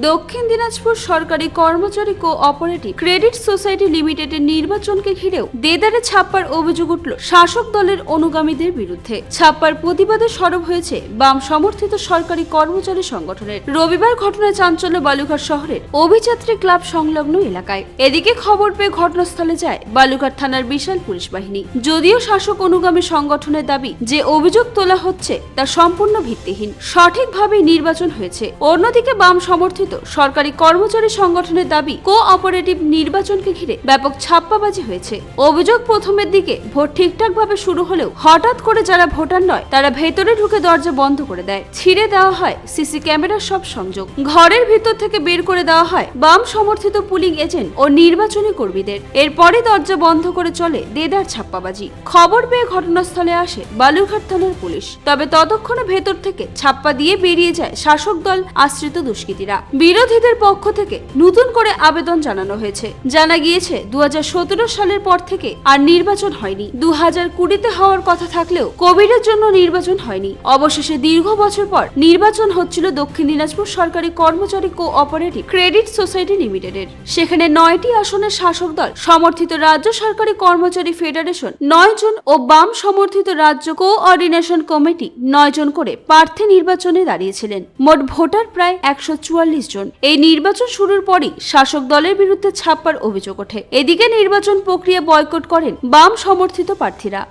দক্ষিণ দিনাজপুর সরকারি কর্মচারী কো অপারেটিভ ক্রেডিট সোসাইটি লিমিটেডের নির্বাচনকে ঘিরেও দেদারে ছাপ্পার অভিযোগ উঠল শাসক দলের অনুগামীদের বিরুদ্ধে। ছাপ্পার প্রতিবাদে সরব হয়েছে বাম সমর্থিত সরকারি কর্মচারী সংগঠনের। রবিবার ঘটনায় চাঞ্চল্য বালুঘাট শহরের অভিযাত্রী ক্লাব সংলগ্ন এলাকায়। এদিকে খবর পেয়ে ঘটনাস্থলে যায় বালুঘাট থানার বিশাল পুলিশ বাহিনী। যদিও শাসক অনুগামী সংগঠনের দাবি যে অভিযোগ তোলা হচ্ছে তা সম্পূর্ণ ভিত্তিহীন। সঠিকভাবে নির্বাচন হয়েছে। অন্যদিকে বাম সমর্থিত সরকারি কর্মচারী সংগঠনের দাবি কো অপারেটিভ নির্বাচনকে ঘিরে ব্যাপক ছাপ্পাবাজি হয়েছে। অভিযোগ প্রথমের দিকে ভোট ঠিকঠাকভাবে শুরু হলেও হঠাৎ করে যারা ভোটার নয়, তারা ভেতরে ঢুকে দরজা বন্ধ করে দেয়। ছিঁড়ে দেওয়া হয় সিসি ক্যামেরার সব সংযোগ। ঘরের ভিতর থেকে বের করে দেওয়া হয় বাম সমর্থিত পুলিং এজেন্ট ও নির্বাচনী কর্মীদের। এরপরে দরজা বন্ধ করে চলে দেদার ছাপ্পাবাজি। খবর পেয়ে ঘটনাস্থলে আসে বালুরঘাট থানার পুলিশ। তবে ততক্ষণে ভেতর থেকে ছাপ্পা দিয়ে বেরিয়ে যায় শাসক দল আশ্রিত দুষ্কৃতীরা। বিরোধীদের পক্ষ থেকে নতুন করে আবেদন জানানো হয়েছে। জানা গিয়েছে দু হাজার সতেরো সালের পর থেকে আর নির্বাচন হয়নি। দু হাজার কুড়িতে হওয়ার কথা থাকলেও কোভিডের জন্য নির্বাচন হয়নি। অবশেষে দীর্ঘ বছর পর নির্বাচন হচ্ছিল দক্ষিণ দিনাজপুর সরকারি কর্মচারী কো অপারেটিভ ক্রেডিট সোসাইটি লিমিটেডের। সেখানে নয়টি আসনের শাসক দল, সমর্থিত রাজ্য সরকারি কর্মচারী ফেডারেশন নয় জন ও বাম সমর্থিত রাজ্য কোঅর্ডিনেশন কমিটি নয় জন করে প্রার্থী নির্বাচনে দাঁড়িয়েছিলেন। মোট ভোটার প্রায় একশো চুয়াল্লিশ জন। এই নির্বাচন শুরুর পরই শাসক দলের বিরুদ্ধে ছাপ্পার অভিযোগ ওঠে। এদিকে নির্বাচন প্রক্রিয়া বয়কট করেন বাম সমর্থিত প্রার্থীরা।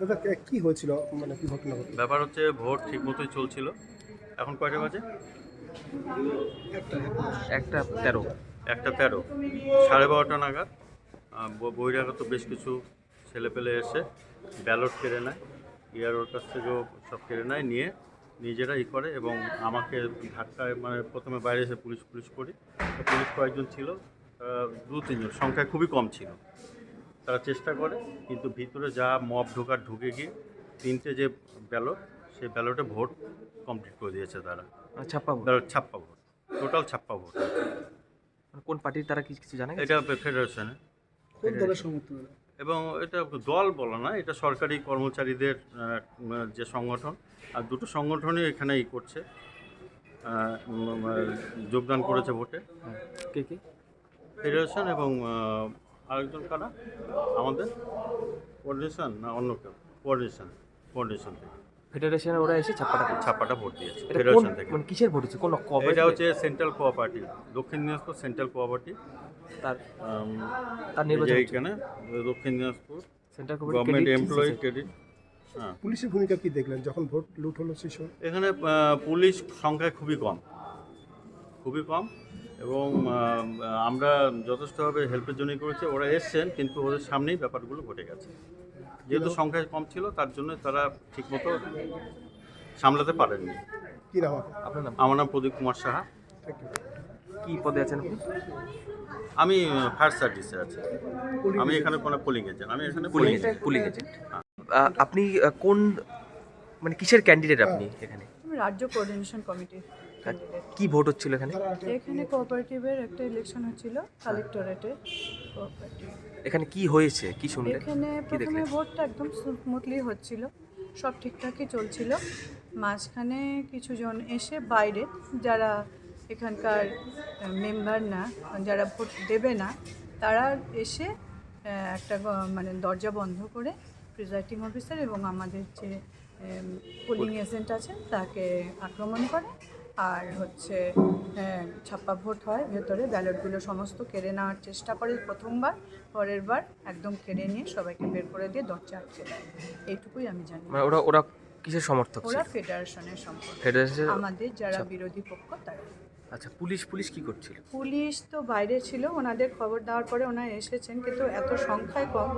দাদা কি হয়েছিল? মানে কি ঘটনা ব্যাপার হচ্ছে ভোট ঠিক মতোই চলছিল। এখন কয়টা বাজে? একটা তেরো। একটা তেরো। সাড়ে বারোটা নাগাদ ব- বহিরাগত বেশ কিছু ছেলেপেলে এসে ব্যালট কেড়ে নেয়। ইয়ারোর কাছ থেকেও সব কেড়ে নেয় নিয়ে নিজেরা ই করে এবং আমাকে ধাক্কায় মানে প্রথমে বাইরে এসে পুলিশ পুলিশ করি। পুলিশ কয়েকজন ছিল দু তিনজন। সংখ্যায় খুবই কম ছিল। তারা চেষ্টা করে কিন্তু ভিতরে যা মব ঢোকার ঢুকে গিয়ে তিনটে যে ব্যালট সেই ব্যালটে ভোট কমপ্লিট করে দিয়েছে তারা। ছাপ্পা ব্যালট ছাপ্পা ভোট। টোটাল ছাপ্পা ভোট। কোন পার্টির তারা কিছু কিছু জানে এটা ফেডারেশনে। কোন দলের সমর্থন? এবং এটা দল বলা না এটা সরকারি কর্মচারীদের যে সংগঠন আর দুটো সংগঠনই এখানে ই করছে যোগদান করেছে ভোটে। কে কে? ফেডারেশন এবং আরেকজন কারা? আমাদের? কোঅর্ডিনেশন না অন্য কেউ? কোঅর্ডিনেশন কোঅর্ডিনেশন থেকে। ফেডারেশনের ওরা এসে ছাপ্পাটা ছাপ্পাটা ভোট দিয়েছে ফেডারেশন থেকে। মানে কিসের ভোট হচ্ছে? কোন কবে এটা হচ্ছে সেন্ট্রাল কোঅপারেটিভ দক্ষিণ দিনাজপুর সেন্ট্রাল কোঅপারেটিভ তার তার নির্বাচন Dakshin Dinajpur central government employee credit হ্যাঁ। পুলিশের ভূমিকা কি দেখলেন যখন ভোট লুট হলো সেই সময়? এখানে পুলিশ সংখ্যা খুবই কম খুবই কম এবং আমরা যথেষ্টভাবে হেল্পের জন্যই করেছি ওরা এসছেন কিন্তু ওদের সামনেই ব্যাপারগুলো ঘটে গেছে। যেহেতু সংখ্যা কম ছিল তার জন্য তারা ঠিকমতো সামলাতে পারেননি। কি নাম আপনার? আপনার নাম? আমার নাম প্রদীপ কুমার সাহা। Thank you. কি পদে আছেন আমি ফায়ার সার্ভিসে আছি। আমি এখানে কোনো পোলিং এজেন্ট আমি এখানে পুলিং এজেন্ট পুলিং এজেন্ট আপনি কোন মানে কিসের ক্যান্ডিডেট আপনি এখানে? আমি রাজ্য কোঅর্ডিনেশন কমিটির কি ভোট হচ্ছিল এখানে? এখানে কোঅপারেটিভের একটা ইলেকশন হচ্ছিল কালেক্টরেটে কোঅপারেটিভ এখানে কি হয়েছে? কি শুনলেন? এখানে প্রথমে ভোটটা একদম স্মুথলি হচ্ছিল সব ঠিকঠাকই চলছিল। মাঝখানে কিছুজন এসে বাইরে যারা এখানকার মেম্বার না যারা ভোট দেবে না তারা এসে একটা মানে দরজা বন্ধ করে প্রিজাইডিং অফিসার এবং আমাদের যে পোলিং এজেন্ট আছে তাকে আক্রমণ করে। আর হচ্ছে ছাপ্পা ভোট হয় ভেতরে ব্যালটগুলো সমস্ত কেড়ে নেওয়ার চেষ্টা করে প্রথমবার পরের বার একদম কেড়ে নিয়ে সবাইকে বের করে দিয়ে দরজা আটকে দেয়। এইটুকুই আমি জানি। মানে ওরা ওরা কিসের সমর্থক ওরা ফেডারেশনের ফেডারেশন আমাদের যারা বিরোধী পক্ষ তারা। আচ্ছা পুলিশ পুলিশ কি করছিল? পুলিশ তো বাইরে ছিল ওনাদের খবর দেওয়ার পরে ওনারা এসেছেন কিন্তু এত সংখ্যায় কম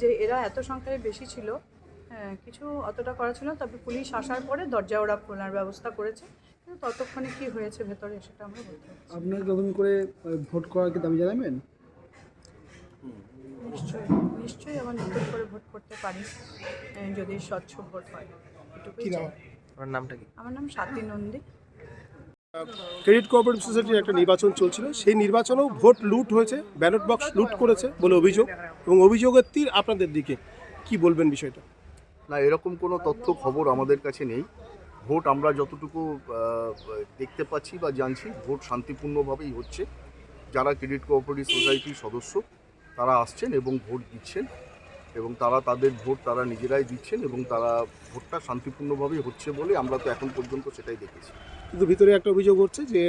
যে এরা এত সংখ্যায় বেশি ছিল হ্যাঁ, কিছু অতটা করা ছিল তবে পুলিশ আসার পরে দরজা ওরা খোলার ব্যবস্থা করেছে কিন্তু ততক্ষণে কি হয়েছে ভেতরে সেটা আমরা বলতে পারছি আপনার নতুন করে ভোট করার কি দাবি জানাবেন? নিশ্চয়ই নিশ্চয়ই আবার নতুন করে ভোট করতে পারি যদি স্বচ্ছ ভোট হয়। এটুকুই। আপনার নামটা কি? আমার নাম স্বাতী নন্দী। ক্রেডিট কোঅপারেটিভ সোসাইটির একটা নির্বাচন চলছিল। সেই নির্বাচনেও ভোট লুট হয়েছে, ব্যালট বক্স লুট করেছে বলে অভিযোগ এবং অভিযোগের তীর আপনাদের দিকে। কি বলবেন বিষয়টা? না, এরকম কোনো তথ্য খবর আমাদের কাছে নেই। ভোট আমরা যতটুকু দেখতে পাচ্ছি বা জানছি, ভোট শান্তিপূর্ণভাবেই হচ্ছে। যারা ক্রেডিট কোঅপারেটিভ সোসাইটির সদস্য, তারা আসছেন এবং ভোট দিচ্ছেন। এবং তারা তাদের ভোট তারা নিজেরাই দিচ্ছেন এবং তারা ভোটটা শান্তিপূর্ণভাবেই হচ্ছে বলে আমরা তো এখন পর্যন্ত সেটাই দেখেছি। কিন্তু ভিতরে একটা অভিযোগ হচ্ছে যে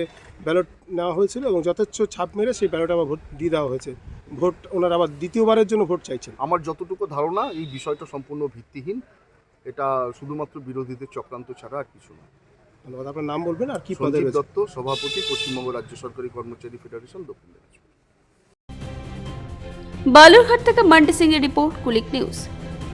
ব্যালট নেওয়া হয়েছিল এবং যথেচ্ছ ছাপ মেরে সেই ব্যালট আবার ভোট দিয়ে দেওয়া হয়েছে। ভোট ওনারা আবার দ্বিতীয়বারের জন্য ভোট চাইছেন। আমার যতটুকু ধারণা এই বিষয়টা সম্পূর্ণ ভিত্তিহীন। এটা শুধুমাত্র বিরোধীদের চক্রান্ত ছাড়া আর কিছু না। ধন্যবাদ আপনার নাম বলবেন আর কি পদে দত্ত সভাপতি পশ্চিমবঙ্গ রাজ্য সরকারি কর্মচারী ফেডারেশন দক্ষিণ দিনাজপুর। বালুরঘাট থেকে মান্টি সিং এর রিপোর্ট কুলিক নিউজ